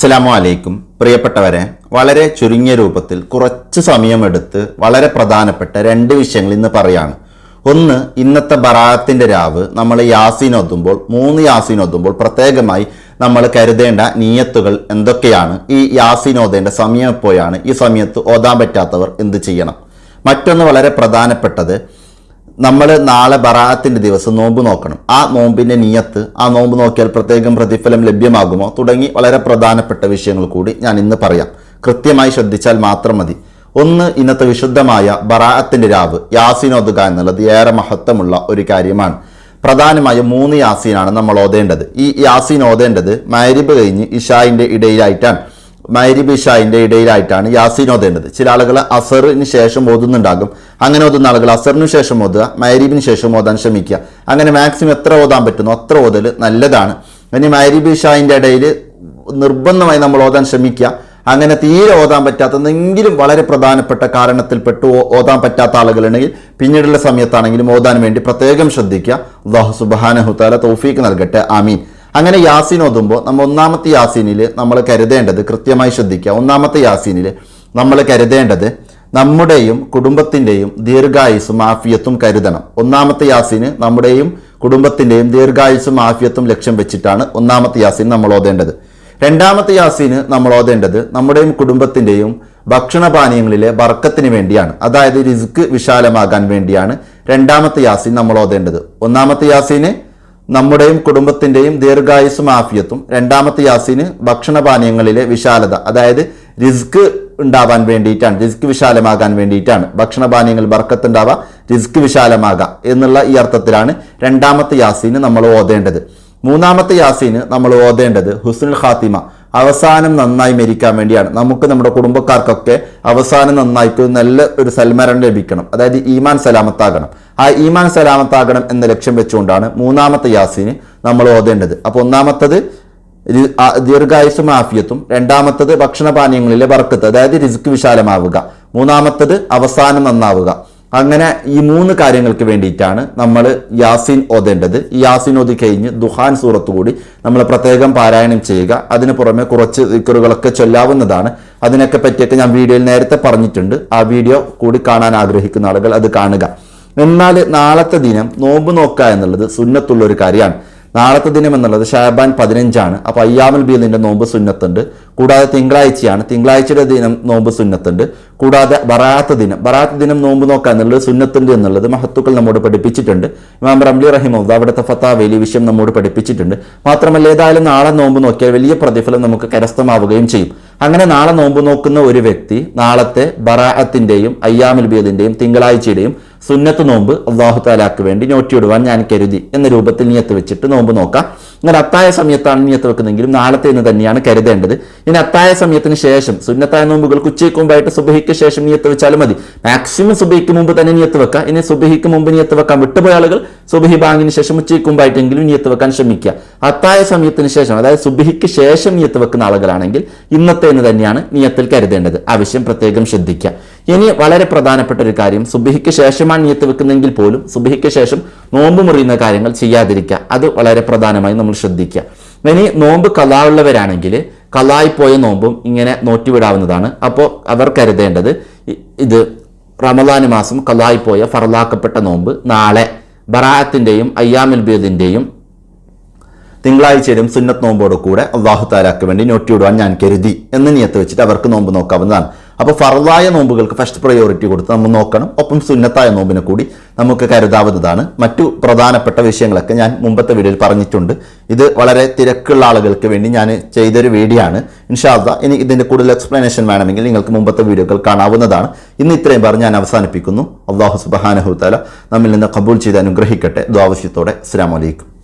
അസ്സലാമു അലൈക്കും പ്രിയപ്പെട്ടവരെ വളരെ ചുരുങ്ങിയ രൂപത്തിൽ കുറച്ച് സമയമെടുത്ത് വളരെ പ്രധാനപ്പെട്ട രണ്ട് വിഷയങ്ങൾ ഇന്ന് പറയാണ്. ഒന്ന് ഇന്നത്തെ ബറാത്തിന്റെ രാവ്. നമ്മൾ യാസീൻ ഒതുമ്പോൾ മൂന്ന് യാസീൻ ഒതുമ്പോൾ പ്രത്യേകമായി നമ്മൾ കരുതേണ്ട നീയത്തുകൾ എന്തൊക്കെയാണ്? ഈ യാസീൻ ഓതേണ്ട സമയം എപ്പോഴാണ്? ഈ സമയത്ത് ഓതാൻ പറ്റാത്തവർ എന്ത് ചെയ്യണം? മറ്റൊന്ന് വളരെ പ്രധാനപ്പെട്ടത് നമ്മൾ നാളെ ബറാത്തിന്റെ ദിവസം നോമ്പ് നോക്കണം. ആ നോമ്പിന്റെ നിയത്ത് ആ നോമ്പ് നോക്കിയാൽ പ്രത്യേകം പ്രതിഫലം ലഭ്യമാകുമോ? തുടങ്ങി വളരെ പ്രധാനപ്പെട്ട വിഷയങ്ങൾ കൂടി ഞാൻ ഇന്ന് പറയാം. കൃത്യമായി ശ്രദ്ധിച്ചാൽ മാത്രം മതി. ഒന്ന് ഇന്നത്തെ വിശുദ്ധമായ ബറാഅത്തിന്റെ രാവ് യാസിനോതുക എന്നുള്ളത് ഏറെ മഹത്വമുള്ള ഒരു കാര്യമാണ്. പ്രധാനമായും മൂന്ന് യാസീനാണ് നമ്മൾ ഓതേണ്ടത്. ഈ യാസീൻ ഓതേണ്ടത് മൈരിബ് കഴിഞ്ഞ് ഇഷായിന്റെ ഇടയിലായിട്ടാണ്. മൈരിബ് ബിഷായിന്റെ ഇടയിലായിട്ടാണ് യാസീൻ ഓതേണ്ടത്. ചില ആളുകൾ അസറിന് ശേഷം ഓതുന്നുണ്ടാകും. അങ്ങനെ ഓതുന്ന ആളുകൾ അസറിന് ശേഷം ഓതുക മൈരിബിന് ശേഷം ഓതാൻ ശ്രമിക്കുക. അങ്ങനെ മാക്സിമം എത്ര ഓതാൻ പറ്റുന്നു അത്ര ഓതൽ നല്ലതാണ്. ഇനി മൈരിബ് ഇഷായിന്റെ ഇടയിൽ നിർബന്ധമായി നമ്മൾ ഓതാൻ ശ്രമിക്കുക. അങ്ങനെ തീരെ ഓതാൻ പറ്റാത്തതെങ്കിലും വളരെ പ്രധാനപ്പെട്ട കാരണത്തിൽപ്പെട്ട് ഓതാൻ പറ്റാത്ത ആളുകളുണ്ടെങ്കിൽ പിന്നീടുള്ള സമയത്താണെങ്കിലും ഓതാൻ വേണ്ടി പ്രത്യേകം ശ്രദ്ധിക്കുക. അള്ളാഹു സുബാനഹുത്താല തൗഫീക്ക് നൽകട്ടെ. ആമീൻ. അങ്ങനെ യാസീൻ ഓതുമ്പോൾ നമ്മൾ ഒന്നാമത്തെ യാസീനിൽ നമ്മൾ കരുതേണ്ടത് കൃത്യമായി ശ്രദ്ധിക്കുക. ഒന്നാമത്തെ യാസീനിൽ നമ്മൾ കരുതേണ്ടത് നമ്മുടെയും കുടുംബത്തിന്റെയും ദീർഘായുസും ആഫിയത്തും കരുതണം. ഒന്നാമത്തെ യാസീന് നമ്മുടെയും കുടുംബത്തിന്റെയും ദീർഘായുസും ആഫിയത്തും ലക്ഷ്യം വെച്ചിട്ടാണ് ഒന്നാമത്തെ യാസീൻ നമ്മൾ ഓതേണ്ടത്. രണ്ടാമത്തെ യാസീന് നമ്മൾ ഓതേണ്ടത് നമ്മുടെയും കുടുംബത്തിന്റെയും ഭക്ഷണപാനീയങ്ങളിലെ വർക്കത്തിന് വേണ്ടിയാണ്. അതായത് റിസ്ക് വിശാലമാകാൻ വേണ്ടിയാണ് രണ്ടാമത്തെ യാസീൻ നമ്മൾ ഓതേണ്ടത്. ഒന്നാമത്തെ യാസീന് നമ്മുടെയും കുടുംബത്തിന്റെയും ദീർഘായുസും ആഫിയത്തും രണ്ടാമത്തെ യാസീന് ഭക്ഷണപാനീയങ്ങളിലെ വിശാലത അതായത് റിസ്ക് ഉണ്ടാവാൻ വേണ്ടിയിട്ടാണ് റിസ്ക് വിശാലമാകാൻ വേണ്ടിയിട്ടാണ്. ഭക്ഷണപാനീയങ്ങൾ ബർക്കത്തുണ്ടാവുക റിസ്ക് വിശാലമാകാം എന്നുള്ള ഈ അർത്ഥത്തിലാണ് രണ്ടാമത്തെ യാസീന് നമ്മൾ ഓതേണ്ടത്. മൂന്നാമത്തെ യാസീന് നമ്മൾ ഓതേണ്ടത് ഹുസ്നുൽ ഖാത്തിമ. അവസാനം നന്നായി മരിക്കാൻ വേണ്ടിയാണ്. നമുക്ക് നമ്മുടെ കുടുംബക്കാർക്കൊക്കെ അവസാനം നന്നായിട്ട് നല്ല ഒരു സൽമരണം ലഭിക്കണം. അതായത് ഈമാൻ സലാമത്താകണം. ആ ഈമാൻ സലാമത്താകണം എന്ന ലക്ഷ്യം വെച്ചുകൊണ്ടാണ് മൂന്നാമത്തെ യാസീന് നമ്മൾ ഓതേണ്ടത്. അപ്പോൾ ഒന്നാമത്തത് ദീർഘായുസും ആഫിയത്തും രണ്ടാമത്തത് ഭക്ഷണപാനീയങ്ങളിലെ വർക്കത്ത് അതായത് റിസ്ക് വിശാലമാവുക. മൂന്നാമത്തത് അവസാനം നന്നാവുക. അങ്ങനെ ഈ മൂന്ന് കാര്യങ്ങൾക്ക് വേണ്ടിയിട്ടാണ് നമ്മൾ യാസിൻ ഓതേണ്ടത്. യാസിൻ ഓതി കഴിഞ്ഞ് ദുഹാൻ സൂറത്ത് കൂടി നമ്മൾ പ്രത്യേകം പാരായണം ചെയ്യുക. അതിന് പുറമെ കുറച്ച് ദിക്കറുകളൊക്കെ ചൊല്ലാവുന്നതാണ്. അതിനൊക്കെ പറ്റിയൊക്കെ ഞാൻ വീഡിയോയിൽ നേരത്തെ പറഞ്ഞിട്ടുണ്ട്. ആ വീഡിയോ കൂടി കാണാൻ ആഗ്രഹിക്കുന്ന ആളുകൾ അത് കാണുക. എന്നാൽ നാളത്തെ ദിനം നോമ്പ് നോക്കുക എന്നുള്ളത് സുന്നത്തുള്ള ഒരു കാര്യമാണ്. നാളത്തെ ദിനം എന്നുള്ളത് ഷാബാൻ പതിനഞ്ചാണ്. അപ്പോൾ അയ്യാമുൽ ബീദിന്റെ നോമ്പ് സുന്നത്തുണ്ട്. കൂടാതെ തിങ്കളാഴ്ചയാണ്. തിങ്കളാഴ്ചയുടെ ദിനം നോമ്പ് സുന്നത്തുണ്ട്. കൂടാതെ ബറാത്ത ദിനം. ബറാത്ത ദിനം നോമ്പ് നോക്കുക എന്നുള്ളത് സുന്നത്തുണ്ട് എന്നുള്ളത് മഹത്തുക്കൾ നമ്മോട് പഠിപ്പിച്ചിട്ടുണ്ട്. ഇമാം റംലി റഹിമൗദ് അവിടുത്തെ ഫത്താ വലിയ വിഷയം നമ്മോട് പഠിപ്പിച്ചിട്ടുണ്ട്. മാത്രമല്ല ഏതായാലും നാളെ നോമ്പ് നോക്കിയാൽ വലിയ പ്രതിഫലം നമുക്ക് കരസ്ഥമാവുകയും ചെയ്യും. അങ്ങനെ നാളെ നോമ്പ് നോക്കുന്ന ഒരു വ്യക്തി നാളത്തെ ബറാഅത്തിന്റെയും അയ്യാമുൽ ബീദിന്റെയും തിങ്കളാഴ്ചയുടെയും സുന്നത്ത് നോമ്പ് അള്ളാഹു താലാക്ക് വേണ്ടി നോറ്റിയിടുവാൻ ഞാൻ കരുതി എന്ന രൂപത്തിൽ നിയത്ത് വെച്ചിട്ട് നോമ്പ് നോക്കാം. എന്നാൽ അത്തായ സമയത്താണ് നിയത്ത് വെക്കുന്നതെങ്കിലും നാളത്തെ എന്ന് തന്നെയാണ് കരുതേണ്ടത്. ഇനി അത്തായ സമയത്തിന് ശേഷം സുന്നത്തായ നോമ്പുകൾക്ക് ഉച്ചയ്ക്ക് മുമ്പായിട്ട് സുബഹിക്ക് ശേഷം നിയത്ത് വെച്ചാലും മതി. മാക്സിമം സുബഹിക്ക് മുമ്പ് തന്നെ നിയത്ത് വെക്കാം. ഇനി സുബഹിക്ക് മുമ്പ് നിയത്ത് വെക്കാൻ വിട്ടുപോയ ആളുകൾ സുബഹി ബാങ്കിന് ശേഷം ഉച്ചയ്ക്ക് മുമ്പായിട്ടെങ്കിലും നിയത്ത് വെക്കാൻ ശ്രമിക്കുക. അത്തായ സമയത്തിന് ശേഷം അതായത് സുബഹിക്ക് ശേഷം നിയത്ത് വെക്കുന്ന ആളുകളാണെങ്കിൽ ഇന്നത്തെ എന്ന് തന്നെയാണ് നിയത്തിൽ കരുതേണ്ടത്. ആവശ്യം പ്രത്യേകം ശ്രദ്ധിക്കുക. ഇനി വളരെ പ്രധാനപ്പെട്ട ഒരു കാര്യം. സുബിഹിക്ക് ശേഷമാണ് നീയത്ത് വെക്കുന്നതെങ്കിൽ പോലും സുബിഹിക്ക് ശേഷം നോമ്പ് മുറിയുന്ന കാര്യങ്ങൾ ചെയ്യാതിരിക്കുക. അത് വളരെ പ്രധാനമായി നമ്മൾ ശ്രദ്ധിക്കുക. ഇനി നോമ്പ് കലാവുള്ളവരാണെങ്കിൽ കലായി പോയ നോമ്പും ഇങ്ങനെ നോറ്റിവിടാവുന്നതാണ്. അപ്പോൾ അവർ കരുതേണ്ടത് ഇത് റമദാന് മാസം കലായിപ്പോയ പോയ ഫറലാക്കപ്പെട്ട നോമ്പ് നാളെ ബറാഅത്തിന്റെയും അയ്യാമുൽ ബീദിന്റെയും തിങ്കളാഴ്ചയിലും സുന്നത്ത് നോമ്പോട് കൂടെ അള്ളാഹു താലാക്ക് വേണ്ടി നോട്ടിയിടുവാൻ ഞാൻ കരുതി എന്ന് നിയത്ത് വെച്ചിട്ട് അവർക്ക് നോമ്പ് നോക്കാവുന്നതാണ്. അപ്പോൾ ഫറലായ നോമ്പുകൾക്ക് ഫസ്റ്റ് പ്രയോറിറ്റി കൊടുത്ത് നമ്മൾ നോക്കണം. ഒപ്പം സുന്നത്തായ നോമ്പിനെ കൂടി നമുക്ക് കരുതാവുന്നതാണ്. മറ്റു പ്രധാനപ്പെട്ട വിഷയങ്ങളൊക്കെ ഞാൻ മുമ്പത്തെ വീഡിയോയിൽ പറഞ്ഞിട്ടുണ്ട്. ഇത് വളരെ തിരക്കുള്ള ആളുകൾക്ക് വേണ്ടി ഞാൻ ചെയ്തൊരു വീഡിയോ ആണ്. ഇൻഷാദ ഇനി ഇതിന്റെ കൂടുതൽ എക്സ്പ്ലനേഷൻ വേണമെങ്കിൽ നിങ്ങൾക്ക് മുമ്പത്തെ വീഡിയോകൾ കാണാവുന്നതാണ്. ഇന്ന് ഇത്രയും പറഞ്ഞ് ഞാൻ അവസാനിപ്പിക്കുന്നു. അള്ളാഹു സുബാനഹുത്താല നമ്മിൽ നിന്ന് കബൂൽ ചെയ്ത് അനുഗ്രഹിക്കട്ടെ. ദ്വാവശ്യത്തോടെ അസ്സാം വലൈക്കും